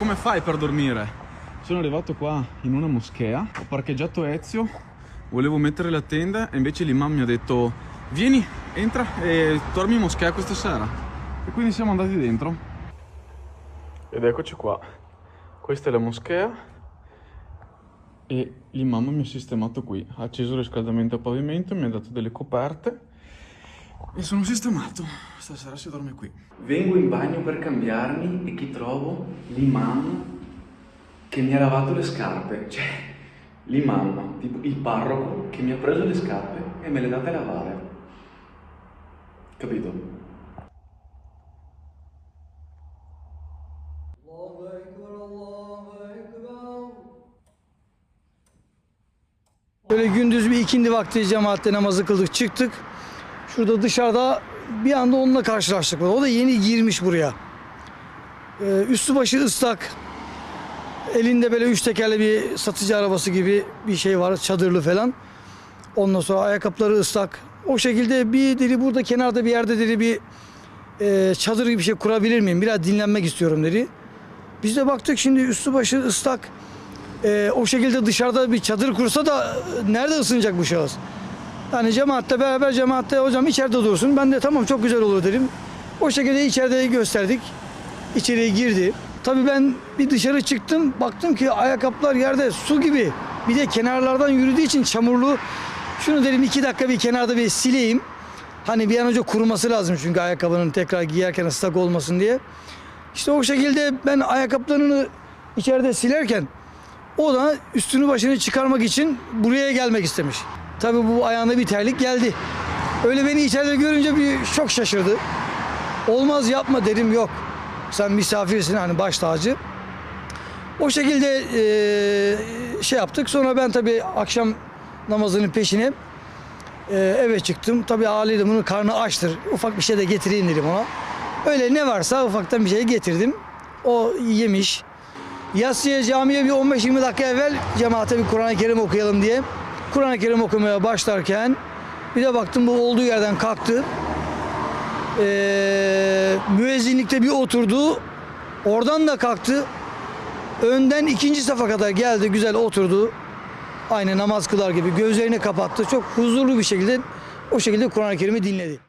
Come fai per dormire? Sono arrivato qua in una moschea, ho parcheggiato Ezio, volevo mettere la tenda e invece l'imam mi ha detto vieni, entra e dormi in moschea questa sera. E quindi siamo andati dentro. Ed eccoci qua. Questa è la moschea e l'imam mi ha sistemato qui. Ha acceso il riscaldamento a pavimento, mi ha dato delle coperte e sono sistemato. Stasera si dorme qui. Vengo in bagno per cambiarmi e chi trovo? L'imam che mi ha lavato le scarpe. Cioè, l'imam, tipo il parroco che mi ha preso le scarpe e me le ha date a lavare. Capito? Böyle gündüz bir ikindi vakti cemaatle namazı kıldık çıktık. Şurada dışarıda bir anda onunla karşılaştık. O da yeni girmiş buraya. Ee, üstü başı ıslak. Elinde böyle üç tekerli bir satıcı arabası gibi bir şey var. Çadırlı falan. Ondan sonra ayakkabıları ıslak. O şekilde bir dedi burada kenarda bir yerde dedi bir e, çadır gibi bir şey kurabilir miyim? Biraz dinlenmek istiyorum dedi. Biz de baktık şimdi üstü başı ıslak. Ee, o şekilde dışarıda bir çadır kursa da e, nerede ısınacak bu şahıs? Yani cemaatle beraber cemaatte hocam içeride dursun. Ben de tamam çok güzel olur dedim. O şekilde içeride gösterdik. İçeriye girdi. Tabii ben bir dışarı çıktım. Baktım ki ayakkabılar yerde su gibi. Bir de kenarlardan yürüdüğü için çamurlu. Şunu dedim iki dakika bir kenarda bir sileyim. Hani bir an önce kuruması lazım çünkü ayakkabının tekrar giyerken ıslak olmasın diye. İşte o şekilde ben ayakkabılarını içeride silerken o da üstünü başını çıkarmak için buraya gelmek istemiş. Tabii bu ayağına bir terlik geldi. Öyle beni içeride görünce bir çok şaşırdı. Olmaz yapma dedim yok. Sen misafirsin hani baş tacı. O şekilde eee, şey yaptık. Sonra ben tabii akşam namazının peşine eee, eve çıktım. Tabii haliyle bunun karnı açtır. Ufak bir şey de getireyim dedim ona. Öyle ne varsa ufaktan bir şey getirdim. O yemiş. Yassıya camiye bir 15-20 dakika evvel cemaate bir Kur'an-ı Kerim okuyalım diye. Kur'an-ı Kerim okumaya başlarken bir de baktım bu olduğu yerden kalktı. Ee, müezzinlikte bir oturdu. Oradan da kalktı. Önden ikinci safa kadar geldi güzel oturdu. Aynı namaz kılar gibi gözlerini kapattı. Çok huzurlu bir şekilde o şekilde Kur'an-ı Kerim'i dinledi.